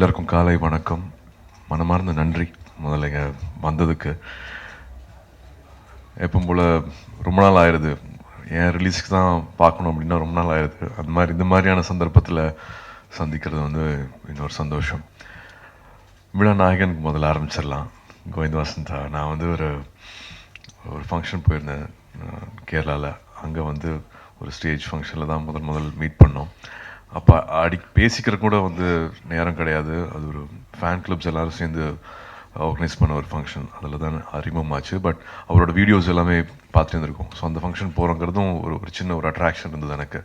எல்லாருக்கும் காலை வணக்கம். மனமார்ந்த நன்றி முதல்ல இங்கே வந்ததுக்கு. எப்பவும் போல் ரொம்ப நாள் ஆயிடுது என் ரிலீஸ்க்கு தான் பார்க்கணும் அப்படின்னா ரொம்ப நாள் ஆயிடுது அந்த மாதிரி இந்த மாதிரியான சந்தர்ப்பத்தில் சந்திக்கிறது வந்து இன்னொரு சந்தோஷம். விழா நாயகனுக்கு முதல்ல ஆரம்பிச்சிடலாம். கோவிந்த் வசந்தா நான் வந்து ஒரு ஒரு ஃபங்க்ஷன் போயிருந்தேன் கேரளாவில் அங்கே வந்து ஒரு ஸ்டேஜ் ஃபங்க்ஷனில் தான் முதல் முதல் மீட் பண்ணோம். அப்போ அடி பேசிக்கிற கூட வந்து நேரம் கிடையாது. அது ஒரு ஃபேன் கிளப்ஸ் எல்லோரும் சேர்ந்து ஆர்கனைஸ் பண்ண ஒரு ஃபங்க்ஷன் அதில் தான் அறிமுகமாச்சு. பட் அவரோட வீடியோஸ் எல்லாமே பார்த்துட்டு இருந்திருக்கோம். ஸோ அந்த ஃபங்க்ஷன் போகிறோங்கிறதும் ஒரு ஒரு சின்ன ஒரு அட்ராக்ஷன் இருந்தது எனக்கு.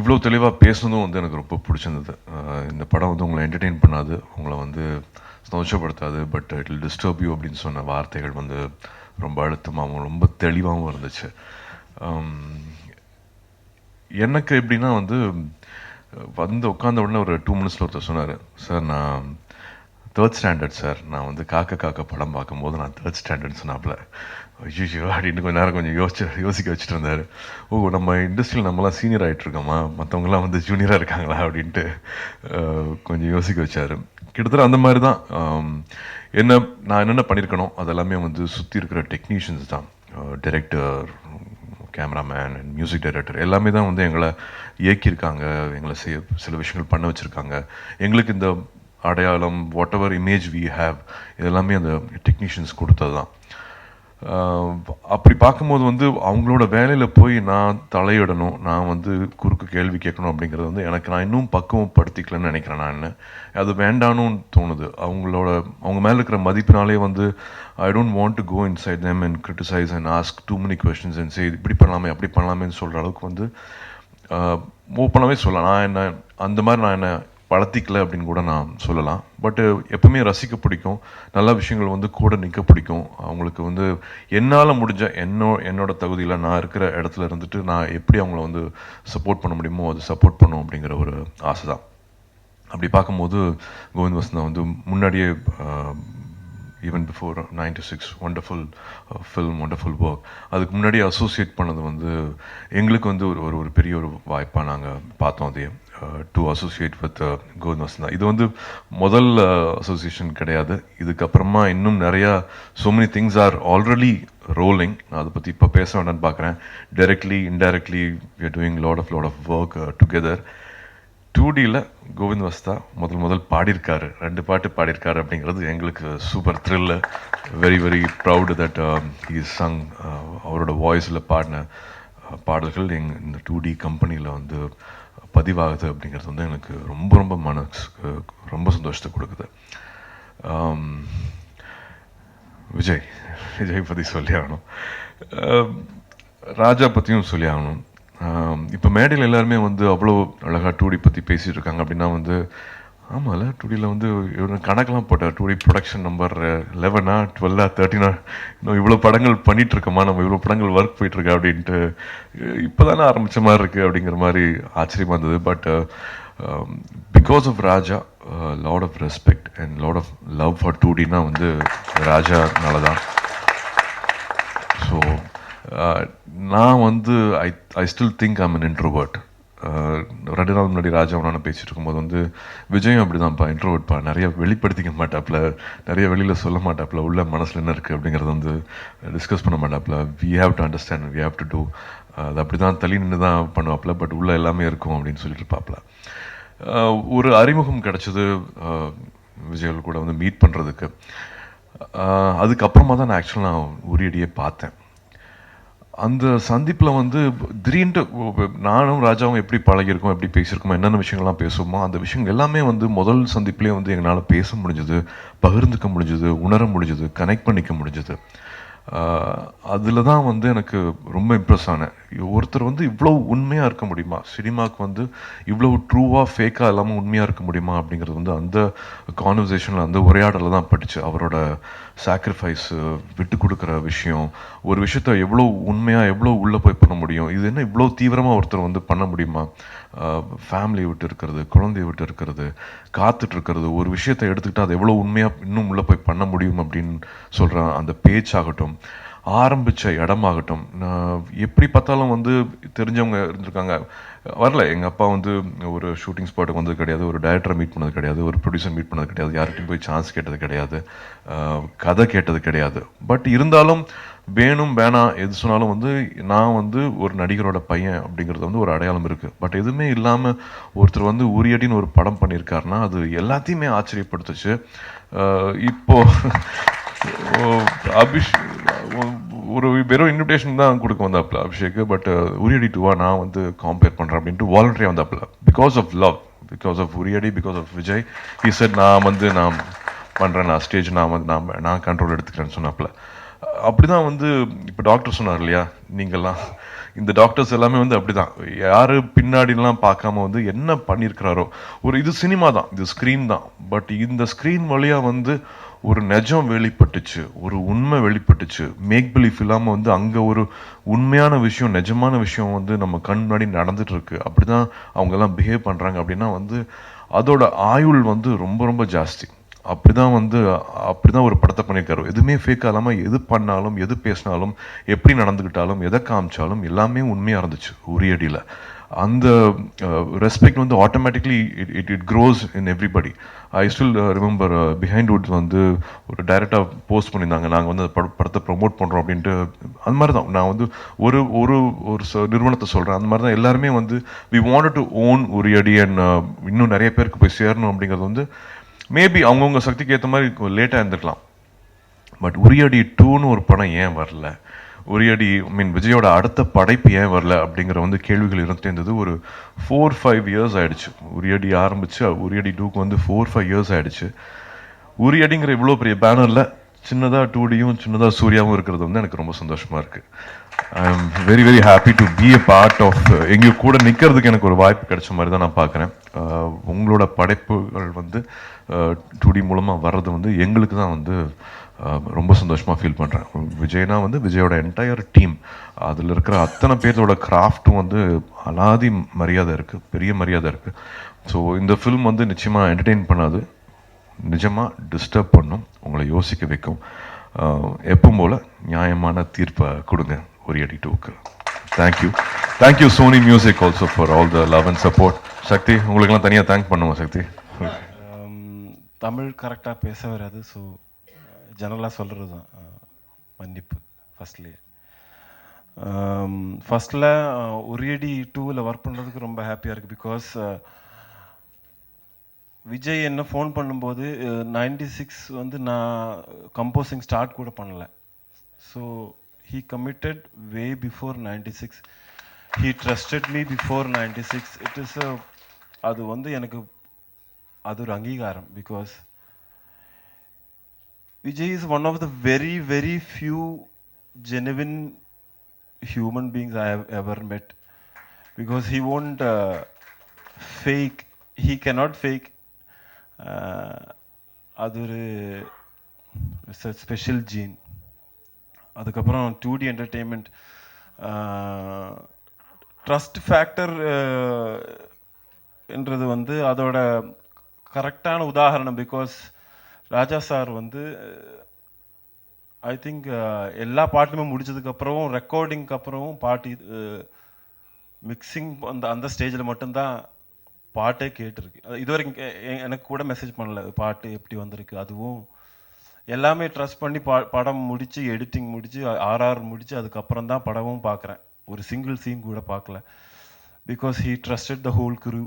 இவ்வளோ தெளிவாக பேசுனதும் வந்து எனக்கு ரொம்ப பிடிச்சிருந்தது. இந்த படம் வந்து உங்களை என்டர்டெயின் பண்ணாது. உங்களை வந்து சந்தோஷப்படுத்தாது. But it will disturb you அப்படின்னு சொன்ன வார்த்தைகள் வந்து ரொம்ப அழுத்தமாகவும் ரொம்ப தெளிவாகவும் இருந்துச்சு. Um, எனக்கு எப்படின்னா வந்து வந்து உட்காந்த உடனே ஒரு டூ மினிட்ஸில் ஒருத்தர் சொன்னார் சார் நான் தேர்ட் ஸ்டாண்டர்ட் சார் நான் வந்து காக்க காக்க படம் பார்க்கும்போது நான் தேர்ட் ஸ்டாண்டர்ட் சொன்னாப்புல. ஐயோ அப்படின்னு கொஞ்ச நேரம் கொஞ்சம் யோசிச்சு யோசிக்க வச்சுட்டு இருந்தார். ஓ நம்ம இண்டஸ்ட்ரியில் நம்மலாம் சீனியர் ஆகிட்ருக்கோமா மற்றவங்களாம் வந்து ஜூனியராக இருக்காங்களா? அப்படின்ட்டு கொஞ்சம் யோசிக்க வச்சார். கிட்டத்தட்ட அந்த மாதிரி தான் என்ன நான் என்னென்ன பண்ணியிருக்கணும் அதெல்லாமே வந்து சுற்றி இருக்கிற டெக்னீஷியன்ஸ் தான். Director cameraman and music director எல்லாமே தான் வந்து எங்களை இயக்கியிருக்காங்க எங்களை செய்ய சில விஷயங்கள் பண்ண வச்சுருக்காங்க. எங்களுக்கு இந்த அடையாளம் whatever image we have இதெல்லாமே அந்த டெக்னீஷியன்ஸ் கொடுத்தது தான் அப்படி பார்க்கும்போது வந்து அவங்களோட வேலையில் போய் நான் தலையிடணும் நான் வந்து குறுக்கு கேள்வி கேட்கணும் அப்படிங்கிறது வந்து எனக்கு நான் இன்னும் பக்குவப்படுத்திக்கலன்னு நினைக்கிறேன் நான் அது வேண்டான்னு தோணுது. அவங்களோட அவங்க மேலே இருக்கிற மதிப்பினாலே வந்து I don't want to go inside them and criticise and ask too many questions and say இப்படி பண்ணலாமே அப்படி பண்ணலாமேன்னு சொல்கிற அளவுக்கு வந்து ஓப்பனாகவே சொல்லலாம். நான் என்ன அந்த மாதிரி நான் என்ன வளர்த்திக்கல அப்படின்னு கூட நான் சொல்லலாம். பட்டு எப்பவுமே ரசிக்க பிடிக்கும். நல்ல விஷயங்கள் வந்து கூட நிற்க பிடிக்கும். அவங்களுக்கு வந்து என்னால் முடிஞ்ச என்னோ என்னோட தகுதியில் நான் இருக்கிற இடத்துல இருந்துட்டு நான் எப்படி அவங்கள வந்து சப்போர்ட் பண்ண முடியுமோ அது சப்போர்ட் பண்ணும் அப்படிங்கிற ஒரு ஆசை தான் அப்படி பார்க்கும்போது கோவிந்த் வசந்தா வந்து முன்னாடியே even before ninety six wonderful film wonderful work அதுக்கு முன்னாடி அசோசியேட் பண்ணது வந்து எங்களுக்கு வந்து ஒரு ஒரு ஒரு பெரிய ஒரு வாய்ப்பாக நாங்கள் பார்த்தோம் அதையே. To associate with Govind Vasantha இது வந்து முதல் uh, அசோசியேஷன் கிடையாது. இதுக்கப்புறமா இன்னும் நிறையா so many things are already rolling நான் அதை பற்றி இப்போ பேச வேண்டாம்னு பார்க்குறேன் directly indirectly we are doing lot of lot of work together two டியில் கோவிந்த் வஸ்தா முதல் முதல் பாடியிருக்காரு. ரெண்டு பாட்டு பாடியிருக்காரு அப்படிங்கிறது எங்களுக்கு super thrill very very proud that is sung அவரோட வாய்ஸில் பாடின uh, பாடல்கள் எங் இந்த டூ டி கம்பெனியில் வந்து பதிவாகுது அப்படிங்கிறது வந்து எனக்கு ரொம்ப ரொம்ப மனசுக்கு ரொம்ப சந்தோஷத்தை கொடுக்குது. விஜய் விஜய் பற்றி சொல்லி ஆகணும். ராஜா பற்றியும் சொல்லி ஆகணும். இப்போ மேடையில் எல்லாருமே வந்து அவ்வளோ அழகாக டூடி பற்றி பேசிகிட்டு இருக்காங்க அப்படின்னா வந்து ஆமாம்ல டூடியில் வந்து கணக்கெலாம் போட்டார். டூடி ப்ரொடக்ஷன் நம்பர் லெவனா டுவெல்லா தேர்ட்டினா இன்னும் இவ்வளோ படங்கள் பண்ணிகிட்ருக்கோமா நம்ம இவ்வளோ படங்கள் ஒர்க் போயிட்டுருக்கா அப்படின்ட்டு இப்போ தானே ஆரம்பித்த மாதிரி இருக்குது அப்படிங்கிற மாதிரி ஆச்சரியமாக இருந்தது. But because of Raja lot of respect and lot of love for டூடினா வந்து ராஜானால தான் ஸோ uh, நான் வந்து I I still think I'm an introvert ரெண்டு நாள் முன்னாடி ராஜாவனான பேசிட்டு இருக்கும்போது வந்து விஜயம் அப்படிதான்ப்பா இன்ட்ரோவர்ட்பா நிறைய வெளிப்படுத்திக்க மாட்டாப்புல நிறைய வெளியில் சொல்ல மாட்டாப்புல உள்ள மனசில் என்ன இருக்குது அப்படிங்கிறது வந்து டிஸ்கஸ் பண்ண மாட்டாப்புல we have to understand we have to do அது அப்படி தான் தள்ளி நின்று தான் பண்ணுவாப்புல பட் உள்ள எல்லாமே இருக்கும் அப்படின்னு சொல்லிட்டு இருப்பாப்புல ஒரு அறிமுகம் கிடச்சிது விஜய்கள் கூட வந்து மீட் பண்ணுறதுக்கு அதுக்கப்புறமா தான் நான் ஆக்சுவலாக நான் உரியடியே பார்த்தேன். அந்த சந்திப்பில் வந்து திடீர்னு நானும் ராஜாவும் எப்படி பழகியிருக்கோம் எப்படி பேசியிருக்கோம் என்னென்ன விஷயங்கள்லாம் பேசுவோமோ அந்த விஷயங்கள் எல்லாமே வந்து முதல் சந்திப்புலேயே வந்து எங்களால் பேச முடிஞ்சுது பகிர்ந்துக்க முடிஞ்சது உணர முடிஞ்சது கனெக்ட் பண்ணிக்க முடிஞ்சது. அதில் தான் வந்து எனக்கு ரொம்ப இம்ப்ரெஸ் ஆனேன். ஒருத்தர் வந்து இவ்வளோ உண்மையாக இருக்க முடியுமா? சினிமாவுக்கு வந்து இவ்வளோ ட்ரூவாக ஃபேக்காக இல்லாமல் உண்மையாக இருக்க முடியுமா? அப்படிங்கிறது வந்து அந்த கான்வர்சேஷனில் அந்த உரையாடலில் தான் படிச்சு அவரோட சாக்ரிஃபைஸு விட்டு கொடுக்குற விஷயம். ஒரு விஷயத்த எவ்வளோ உண்மையாக எவ்வளோ உள்ளே போய் பண்ண முடியும்? இது என்ன இவ்வளோ தீவிரமாக ஒருத்தர் வந்து பண்ண முடியுமா? ஃபேமிலியை விட்டு இருக்கிறது குழந்தைய விட்டு இருக்கிறது காத்துட்டு இருக்கிறது ஒரு விஷயத்தை எடுத்துக்கிட்டால் அதை எவ்வளோ உண்மையாக இன்னும் உள்ளே போய் பண்ண முடியும் அப்படின்னு சொல்கிற அந்த பேச்சாகட்டும் ஆரம்பித்த இடமாகட்டும். நான் எப்படி பார்த்தாலும் வந்து தெரிஞ்சவங்க இருந்திருக்காங்க. வரல. எங்கள் அப்பா வந்து ஒரு ஷூட்டிங் ஸ்பாட்டுக்கு வந்தது கிடையாது ஒரு டைரக்டரை மீட் பண்ணது கிடையாது ஒரு ப்ரொடியூசர் மீட் பண்ணது கிடையாது யார்கிட்டையும் போய் சான்ஸ் கேட்டது கிடையாது கதை கேட்டது கிடையாது. பட் இருந்தாலும் வேணும் வேணாம் எது சொன்னாலும் வந்து நான் வந்து ஒரு நடிகரோட பையன் அப்படிங்கிறது வந்து ஒரு அடையாளம் இருக்குது பட் எதுவுமே இல்லாமல் ஒருத்தர் வந்து உரியடின்னு ஒரு படம் பண்ணியிருக்காருன்னா அது எல்லாத்தையுமே ஆச்சரியப்படுத்துச்சு. இப்போ அபிஷ் ஒரு வெறும் இன்விடேஷன் தான் கொடுக்க வந்தாப்புல அபிஷேக் பட் உரியடி டூவா நான் வந்து காம்பேர் பண்ணுறேன் அப்படின்ட்டு வாலண்டரியாக வந்தாப்புல. Because of love because of Uriyadi because of Vijay he said நான் வந்து நான் பண்ணுறேன் நான் ஸ்டேஜ் நான் வந்து நான் நான் கண்ட்ரோல் எடுத்துக்கிறேன்னு சொன்னாப்புல. அப்படிதான் வந்து இப்போ டாக்டர் சொன்னார் இல்லையா? நீங்கள்லாம். இந்த டாக்டர்ஸ் எல்லாமே வந்து அப்படிதான். யாரு பின்னாடிலாம் பார்க்காம வந்து என்ன பண்ணியிருக்கிறாரோ ஒரு இது சினிமா தான் இது ஸ்க்ரீன் தான். பட் இந்த ஸ்க்ரீன் வழியா வந்து ஒரு நெஜம் வெளிப்பட்டுச்சு ஒரு உண்மை வெளிப்பட்டுச்சு. மேக் பிலீஃப் இல்லாமல் வந்து அங்கே ஒரு உண்மையான விஷயம் நிஜமான விஷயம் வந்து நம்ம கண் முன்னாடி நடந்துட்டு இருக்கு அப்படிதான் அவங்கெல்லாம் பிஹேவ் பண்ணுறாங்க அப்படின்னா வந்து அதோட ஆயுள் வந்து ரொம்ப ரொம்ப ஜாஸ்தி. அப்படிதான் வந்து அப்படி தான் ஒரு படத்தை பண்ணியிருக்காரு. எதுவுமே ஃபேக் இல்லாம எது பண்ணாலும் எது பேசினாலும் எப்படி நடந்துக்கிட்டாலும் எதை காமிச்சாலும் எல்லாமே உண்மையாக இருந்துச்சு உரியடியில அந்த ரெஸ்பெக்ட் வந்து automatically it it it grows in everybody I still remember Behindwoods வந்து ஒரு டைரெக்டாக போஸ்ட் பண்ணியிருந்தாங்க. நாங்கள் வந்து அந்த பட- படத்தை ப்ரொமோட் பண்ணுறோம் அப்படின்ட்டு அந்த மாதிரி தான் நான் வந்து ஒரு ஒரு ஒரு நிறுவனத்தை சொல்கிறேன் அந்த மாதிரி தான் எல்லாருமே வந்து we want to own Uriyadi and இன்னும் நிறைய பேருக்கு போய் சேரணும் அப்படிங்கிறது வந்து மேபி அவங்கவுங்க சக்திக்கு ஏற்ற மாதிரி லேட்டாக இருந்திருக்கலாம். பட் உரியடி டூன்னு ஒரு படம் ஏன் வரல? உரியடி ஐ மீன் விஜயோட அடுத்த படைப்பு ஏன் வரல? அப்படிங்கிற வந்து கேள்விகள் இருந்துட்டே இருந்தது ஒரு ஃபோர் ஃபைவ் இயர்ஸ் ஆகிடுச்சு உரியடி ஆரம்பித்து உரியடி டூக்கு வந்து ஃபோர் ஃபைவ் இயர்ஸ் ஆகிடுச்சு உரியடிங்கிற இவ்வளோ பெரிய பேனரில் சின்னதாக டூடியும் சின்னதாக சூர்யாவும் இருக்கிறது வந்து எனக்கு ரொம்ப சந்தோஷமாக இருக்குது I am very very happy to be a part of எங்கள் கூட நிற்கிறதுக்கு எனக்கு ஒரு வாய்ப்பு கிடைச்ச மாதிரி தான் நான் பார்க்குறேன். உங்களோட படைப்புகள் வந்து டூடி மூலமாக வர்றது வந்து எங்களுக்கு தான் வந்து ரொம்ப சந்தோஷமாக ஃபீல் பண்ணுறேன் விஜய்னா வந்து விஜயோட என்டையர் டீம் அதில் இருக்கிற அத்தனை பேர்த்தோட கிராஃப்ட்டும் வந்து அலாதி மரியாதை இருக்குது பெரிய மரியாதை இருக்குது ஸோ இந்த ஃபில்ம் வந்து நிச்சயமாக என்டர்டெயின் பண்ணாது. நிஜமாக டிஸ்டர்ப் பண்ணும் உங்களை யோசிக்க வைக்கும். எப்பவும் போல் நியாயமான தீர்ப்பை கொடுங்க ஒரு அடி டூக்கு thank you thank you Sony music also for all the love and support Shakthi உங்களுக்கெல்லாம் தனியாக தேங்க் பண்ணுவோம் சக்தி. தமிழ் கரெக்டாக பேச வராது ஸோ ஜெனரலாக சொல்கிறது தான் மன்னிப்பு ஃபஸ்ட்லேயே ஃபஸ்ட்டில் அடி டூவில் ஒர்க் பண்ணுறதுக்கு ரொம்ப ஹாப்பியாக இருக்குது பிகாஸ் விஜய் என்ன ஃபோன் பண்ணும்போது நைன்டி சிக்ஸ் வந்து நான் கம்போசிங் ஸ்டார்ட் கூட பண்ணல. So he committed way before ninety six he trusted me before ninety six it is அது வந்து எனக்கு அது ஒரு அங்கீகாரம் because Vijay is one of the very very few genuine human beings I have ever met because he won't uh, fake, he cannot fake. அது ஒரு special gene அதுக்கப்புறம் two D Entertainment trust factor என்றது வந்து அதோட கரெக்டான உதாரணம் because Raja sir வந்து I think எல்லா பாட்டுமே முடிச்சதுக்கப்புறம் ரெக்கார்டிங்க்கு அப்புறமும் பாட்டு மிக்சிங் அந்த அந்த ஸ்டேஜில் மட்டும்தான் பாட்டே கேட்டிருக்கு. இது வரைக்கும் எனக்கு கூட மெசேஜ் பண்ணல. பாட்டு எப்படி வந்திருக்கு அதுவும் எல்லாமே ட்ரஸ்ட் பண்ணி பா படம் முடித்து எடிட்டிங் முடித்து ஆர்ஆர் முடித்து அதுக்கப்புறம் தான் படமும் பார்க்குறேன் ஒரு சிங்கிள் சீன் கூட பார்க்கல because he trusted the whole crew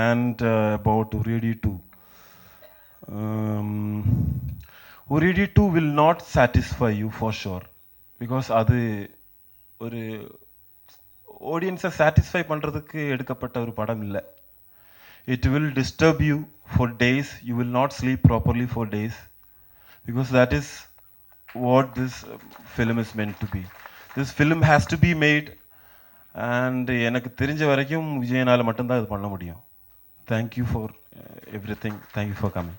and about Uriyadi two um, Uridi 2 will not satisfy you for because அது ஒரு ஆடியன்ஸை சாட்டிஸ்ஃபை பண்ணுறதுக்கு எடுக்கப்பட்ட ஒரு படம் இல்லை. It will disturb you for days you will not sleep properly for days because that is what this film is meant to be this film has to be made and எனக்கு தெரிஞ்ச வரைக்கும் விஜயனால் மட்டும்தான் இது பண்ண முடியும். Thank you for everything thank you for coming